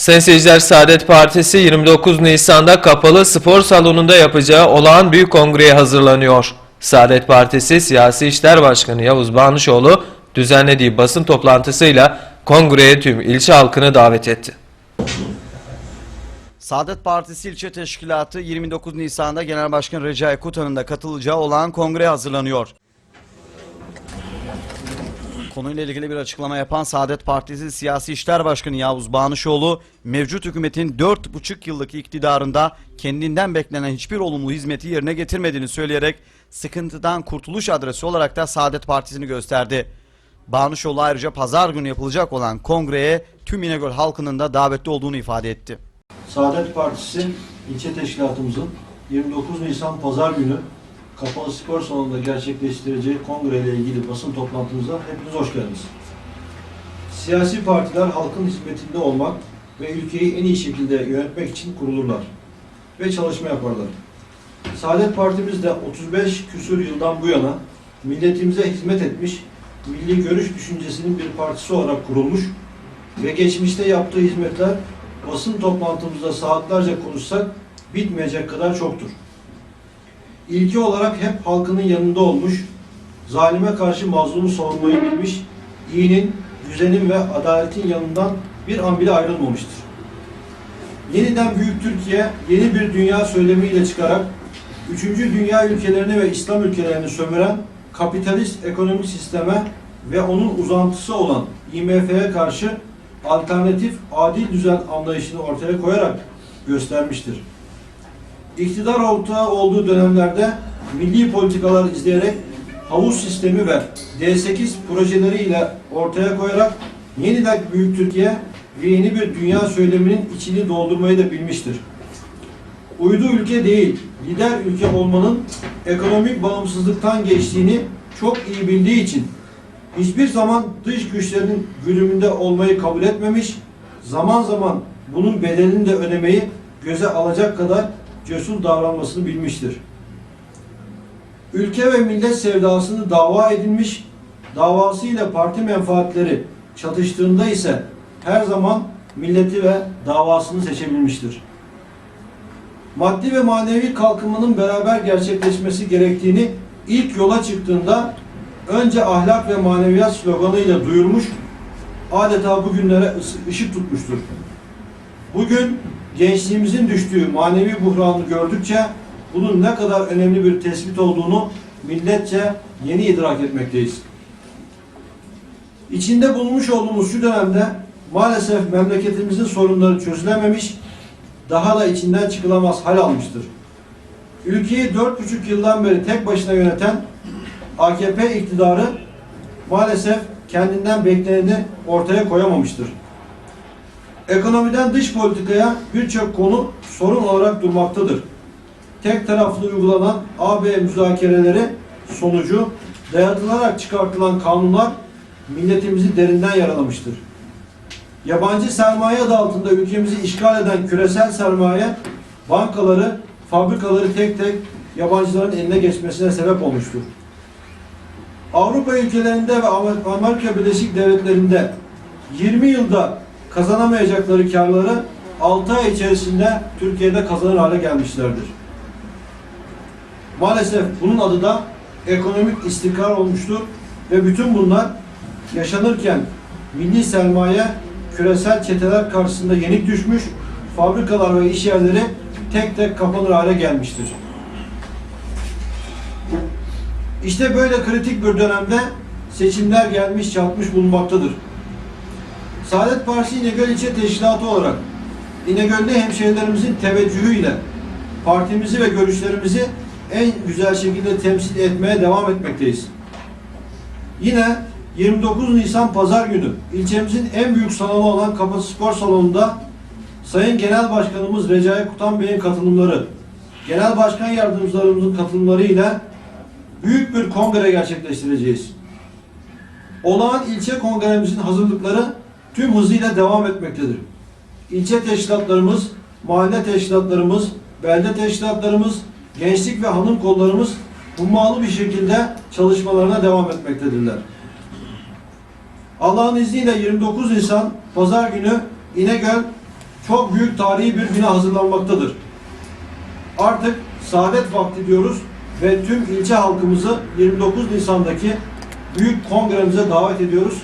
Sayın seyirciler Saadet Partisi 29 Nisan'da kapalı spor salonunda yapacağı olağan büyük kongreye hazırlanıyor. Saadet Partisi Siyasi İşler Başkanı Yavuz Banuşoğlu düzenlediği basın toplantısıyla kongreye tüm ilçe halkını davet etti. Saadet Partisi İlçe Teşkilatı 29 Nisan'da Genel Başkan Recai Kutan'ın da katılacağı olağan kongreye hazırlanıyor. Konuyla ilgili bir açıklama yapan Saadet Partisi Siyasi İşler Başkanı Yavuz Bağnışoğlu, mevcut hükümetin 4,5 yıllık iktidarında kendinden beklenen hiçbir olumlu hizmeti yerine getirmediğini söyleyerek sıkıntıdan kurtuluş adresi olarak da Saadet Partisi'ni gösterdi. Bağnışoğlu ayrıca pazar günü yapılacak olan kongreye tüm İnegöl halkının da davetli olduğunu ifade etti. Saadet Partisi ilçe teşkilatımızın 29 Nisan Pazar günü Kapalı Spor Salonu'nda gerçekleştireceği kongre ile ilgili basın toplantımıza hepiniz hoş geldiniz. Siyasi partiler halkın hizmetinde olmak ve ülkeyi en iyi şekilde yönetmek için kurulurlar ve çalışma yaparlar. Saadet Partimiz de 35 küsur yıldan bu yana milletimize hizmet etmiş, milli görüş düşüncesinin bir partisi olarak kurulmuş ve geçmişte yaptığı hizmetler basın toplantımızda saatlerce konuşsak bitmeyecek kadar çoktur. İlki olarak hep halkının yanında olmuş, zalime karşı mazlumu savunmayı bilmiş, iyinin, düzenin ve adaletin yanından bir an bile ayrılmamıştır. Yeniden Büyük Türkiye yeni bir dünya söylemiyle çıkarak üçüncü dünya ülkelerini ve İslam ülkelerini sömüren kapitalist ekonomik sisteme ve onun uzantısı olan IMF'ye karşı alternatif adil düzen anlayışını ortaya koyarak göstermiştir. İktidar ortağı olduğu dönemlerde milli politikalar izleyerek havuz sistemi ve D8 projeleriyle ortaya koyarak yeniden Büyük Türkiye ve yeni bir dünya söyleminin içini doldurmayı da bilmiştir. Uydu ülke değil, lider ülke olmanın ekonomik bağımsızlıktan geçtiğini çok iyi bildiği için hiçbir zaman dış güçlerin güdümünde olmayı kabul etmemiş, zaman zaman bunun bedelini de ödemeyi göze alacak kadar cesur davranmasını bilmiştir. Ülke ve millet sevdasını dava edinmiş, davasıyla parti menfaatleri çatıştığında ise her zaman milleti ve davasını seçebilmiştir. Maddi ve manevi kalkınmanın beraber gerçekleşmesi gerektiğini ilk yola çıktığında önce ahlak ve maneviyat sloganıyla duyurmuş, adeta bugünlere ışık tutmuştur. Bugün gençliğimizin düştüğü manevi buhranı gördükçe bunun ne kadar önemli bir tespit olduğunu milletçe yeni idrak etmekteyiz. İçinde bulunmuş olduğumuz şu dönemde maalesef memleketimizin sorunları çözülememiş, daha da içinden çıkılamaz hal almıştır. Ülkeyi dört buçuk yıldan beri tek başına yöneten AKP iktidarı maalesef kendinden bekleneni ortaya koyamamıştır. Ekonomiden dış politikaya birçok konu sorun olarak durmaktadır. Tek taraflı uygulanan AB müzakereleri sonucu dayatılarak çıkartılan kanunlar milletimizi derinden yaralamıştır. Yabancı sermaye adı altında ülkemizi işgal eden küresel sermaye bankaları, fabrikaları tek tek yabancıların eline geçmesine sebep olmuştur. Avrupa ülkelerinde ve Amer- Amerika Birleşik Devletleri'nde 20 yılda kazanamayacakları karları 6 ay içerisinde Türkiye'de kazanır hale gelmişlerdir. Maalesef bunun adı da ekonomik istikrar olmuştur ve bütün bunlar yaşanırken milli sermaye küresel çeteler karşısında yenik düşmüş, fabrikalar ve iş yerleri tek tek kapanır hale gelmiştir. İşte böyle kritik bir dönemde seçimler gelmiş çatmış bulunmaktadır. Saadet Partisi İnegöl İlçe Teşkilatı olarak İnegöl'de hemşehrilerimizin teveccühüyle partimizi ve görüşlerimizi en güzel şekilde temsil etmeye devam etmekteyiz. Yine 29 Nisan Pazar günü ilçemizin en büyük salonu olan Kapı Spor Salonu'nda Sayın Genel Başkanımız Recai Kutan Bey'in katılımları, Genel Başkan Yardımcılarımızın katılımlarıyla büyük bir kongre gerçekleştireceğiz. Olağan ilçe kongremizin hazırlıkları tüm hızıyla devam etmektedir. İlçe teşkilatlarımız, mahalle teşkilatlarımız, belde teşkilatlarımız, gençlik ve hanım kollarımız hummalı bir şekilde çalışmalarına devam etmektedirler. Allah'ın izniyle 29 Nisan Pazar günü İnegöl çok büyük tarihi bir güne hazırlanmaktadır. Artık saadet vakti diyoruz ve tüm ilçe halkımızı 29 Nisan'daki büyük kongremize davet ediyoruz.